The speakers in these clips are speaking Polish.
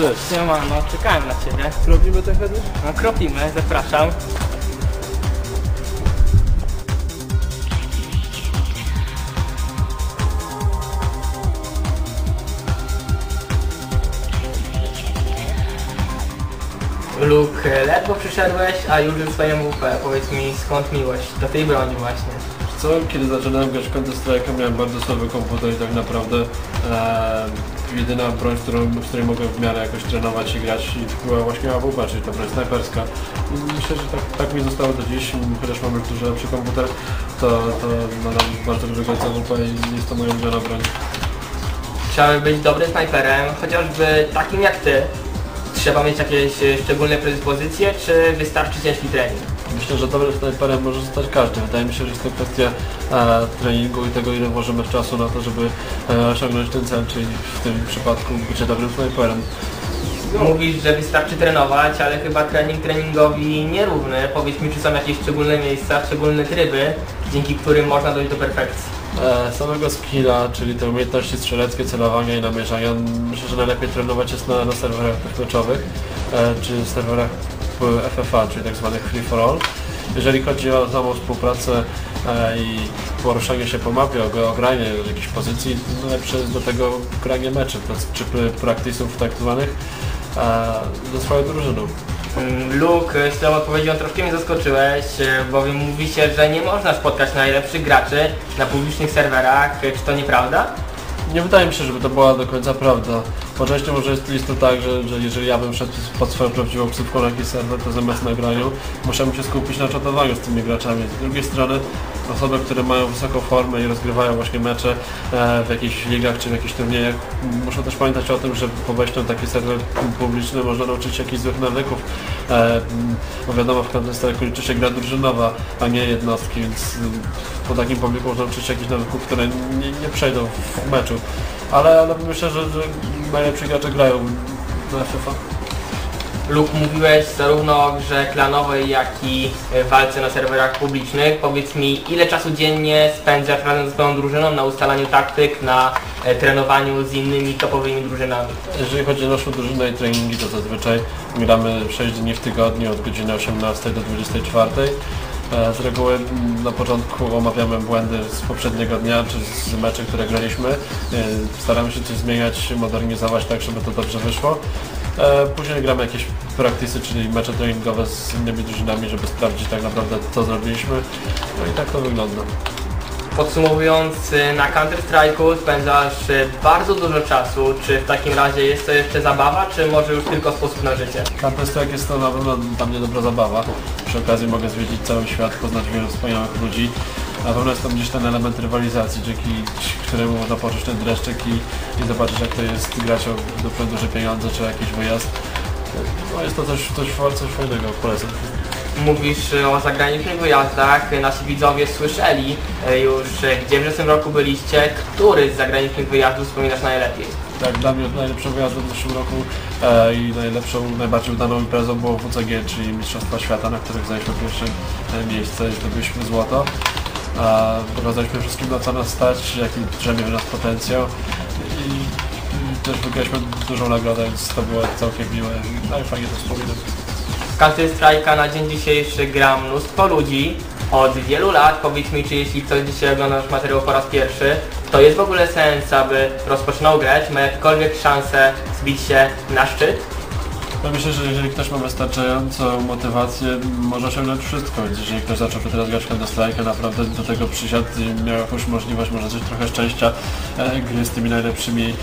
Cześć. Siema, no czekałem na ciebie. Robimy te chedy? No kropimy, zapraszam. Luke, ledwo przyszedłeś, a już już swoją WP. Powiedz mi skąd miłość do tej broni właśnie. Co, kiedy zaczynałem grać w Counter Strike'a miałem bardzo słaby komputer i tak naprawdę e, jedyna broń, którą, z której mogłem w miarę jakoś trenować i grać i była właśnie AWP, czyli ta broń snajperska. I myślę, że tak, tak mi zostało do dziś, chociaż mam już dużo lepszy komputer, to, to nadal bardzo lubię grać AWP i jest to moja ulubiona broń. Trzeba być dobrym snajperem, chociażby takim jak ty. Trzeba mieć jakieś e, szczególne predyspozycje, czy wystarczy ciężki trening? Myślę, że dobrym snajperem może zostać każdy. Wydaje mi się, że jest to kwestia e, treningu i tego, ile włożymy czasu na to, żeby e, osiągnąć ten cel, czyli w tym przypadku bycie dobrym snajperem. Mówisz, że wystarczy trenować, ale chyba trening treningowi nierówny. Powiedz mi, czy są jakieś szczególne miejsca, szczególne tryby, dzięki którym można dojść do perfekcji. E, samego skilla, czyli te umiejętności strzeleckie, celowania i namierzania, myślę, że najlepiej trenować jest na, na serwerach meczowych, e, czy serwerach FFA, czyli tak zwanych free for all. Jeżeli chodzi o samą współpracę e, i poruszanie się po mapie, o, granie jakichś pozycji, najlepsze jest do tego granie meczy, czy praktisów tak zwanych e, ze swoją drużyną. Mm, Luke, z tą odpowiedzią troszkę mnie zaskoczyłeś, e, bowiem mówi się, że nie można spotkać najlepszych graczy na publicznych serwerach. E, Czy to nieprawda? Nie wydaje mi się, żeby to była do końca prawda. Po części może jest, jest to tak, że, że jeżeli ja bym szedł pod swoją prawdziwą na jakiś serwer, to zamiast na graniu musiałbym się skupić na czatowaniu z tymi graczami. Z drugiej strony osoby, które mają wysoką formę i rozgrywają właśnie mecze e, w jakichś ligach czy w jakichś turniejach, muszą też pamiętać o tym, że po wejściu na taki serwer publiczny można nauczyć się jakichś złych nawyków. E, bo wiadomo, w Counter Strike liczy się gra drużynowa, a nie jednostki, więc po takim publiku można nauczyć się jakichś nawyków, które nie, nie przejdą w meczu. Ale, ale myślę, że, że najlepsi gracze grają na FFA. Luke, mówiłeś zarówno o grze klanowej, jak i e, walce na serwerach publicznych. Powiedz mi, ile czasu dziennie spędzasz razem ze swoją drużyną na ustalaniu taktyk, na e, trenowaniu z innymi topowymi drużynami? Jeżeli chodzi o naszą drużynę i treningi, to zazwyczaj gramy 6 dni w tygodniu od godziny 18 do 24. Z reguły na początku omawiamy błędy z poprzedniego dnia czy z meczy, które graliśmy. E, Staramy się coś zmieniać, modernizować tak, żeby to dobrze wyszło. E, Później gramy jakieś praktisy, czyli mecze treningowe z innymi drużynami, żeby sprawdzić tak naprawdę co zrobiliśmy. No i tak to wygląda. Podsumowując, na Counter-Strike'u spędzasz y, bardzo dużo czasu. Czy w takim razie jest to jeszcze zabawa, czy może już tylko sposób na życie? Counter Strike jest to na pewno dla mnie dobra zabawa. Przy okazji mogę zwiedzić cały świat, poznać wielu wspaniałych ludzi. Na pewno jest tam gdzieś ten element rywalizacji, dzięki któremu można poczuć ten dreszczyk i, i zobaczyć jak to jest grać o duże, pieniądze czy jakiś wyjazd. No jest to coś, coś, coś fajnego, polecam. Mówisz o zagranicznych wyjazdach, nasi widzowie słyszeli y, już, y, gdzie w zeszłym roku byliście, który z zagranicznych wyjazdów wspominasz najlepiej? Tak, dla mnie najlepszym wyjazdem w zeszłym roku e, i najlepszą, najbardziej udaną imprezą było WCG, czyli Mistrzostwa Świata, na których zajęliśmy pierwsze e, miejsce zdobyliśmy złoto. A pokazaliśmy wszystkim na co nas stać, jaki drzemie w nas potencjał i, też wygraliśmy dużą nagrodę, więc to było całkiem miłe no i fajnie to wspominam. W Counter-Strike'a na dzień dzisiejszy gra mnóstwo ludzi od wielu lat. Powiedz mi, czy jeśli ktoś dzisiaj ogląda nasz materiał po raz pierwszy, to jest w ogóle sens, aby rozpoczynał grać, ma jakiekolwiek szansę zbić się na szczyt? No myślę, że jeżeli ktoś ma wystarczającą motywację, może osiągnąć wszystko, więc jeżeli ktoś zaczął teraz grać Counter Strike, naprawdę do tego przysiadł i miał jakąś możliwość, może coś trochę szczęścia, e, gry z tymi najlepszymi,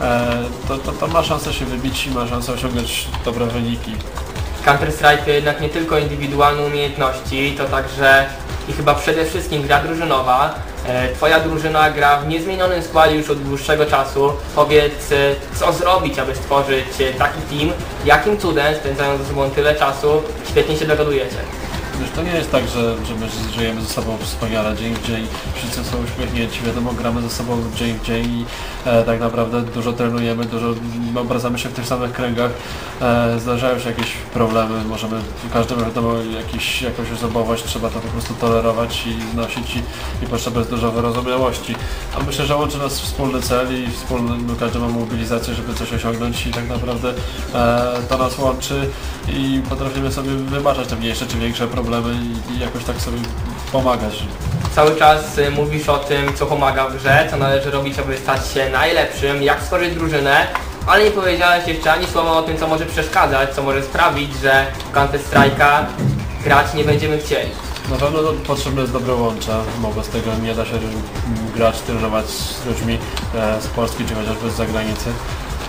e, to, to, to ma szansę się wybić i ma szansę osiągnąć dobre wyniki. Counter-Strike to jednak nie tylko indywidualne umiejętności, to także i chyba przede wszystkim gra drużynowa. E, Twoja drużyna gra w niezmienionym składzie już od dłuższego czasu. Powiedz, e, co zrobić, aby stworzyć e, taki team? Jakim cudem, spędzając ze sobą tyle czasu, świetnie się dogadujecie? Wiesz, to nie jest tak, że, że my żyjemy ze sobą wspaniale dzień w dzień, wszyscy są uśmiechnięci, wiadomo, gramy ze sobą dzień w dzień i e, tak naprawdę dużo trenujemy, dużo obracamy się w tych samych kręgach, e, zdarzają się jakieś problemy, możemy, każdy wiadomo, jakiś, jakąś osobowość, trzeba to po prostu tolerować i znosić i, i potrzeba jest dużo wyrozumiałości. A myślę, że łączy nas wspólny cel i wspólny, każdy ma mobilizację, żeby coś osiągnąć i tak naprawdę e, to nas łączy i potrafimy sobie wybaczać te mniejsze czy większe problemy i, i jakoś tak sobie pomagać. Cały czas y, mówisz o tym, co pomaga w grze, co należy robić, aby stać się najlepszym, jak stworzyć drużynę, ale nie powiedziałeś jeszcze ani słowa o tym, co może przeszkadzać, co może sprawić, że w Counter Strike'a grać nie będziemy chcieli. Na pewno to potrzebne jest dobre łącze, bo bez tego nie da się grać, trenować z ludźmi e, z Polski czy chociażby z zagranicy.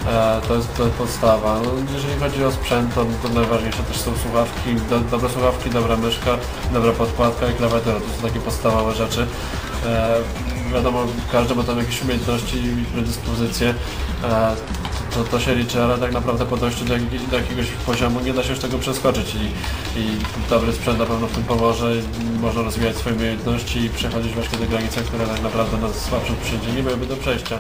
E, to, jest, podstawa. No, jeżeli chodzi o sprzęt, to, to najważniejsze też są słuchawki, do, dobre słuchawki, dobra myszka, dobra podkładka i klawiatura. To są takie podstawowe rzeczy. E, wiadomo, każdy ma tam jakieś umiejętności i predyspozycje. E, to, to się liczy, ale tak naprawdę po dojściu do, jakiego- do jakiegoś poziomu nie da się już tego przeskoczyć i, i dobry sprzęt na pewno w tym pomoże. Można rozwijać swoje umiejętności i przechodzić właśnie te granice, które tak naprawdę na słabszym sprzęcie nie byłyby do przejścia.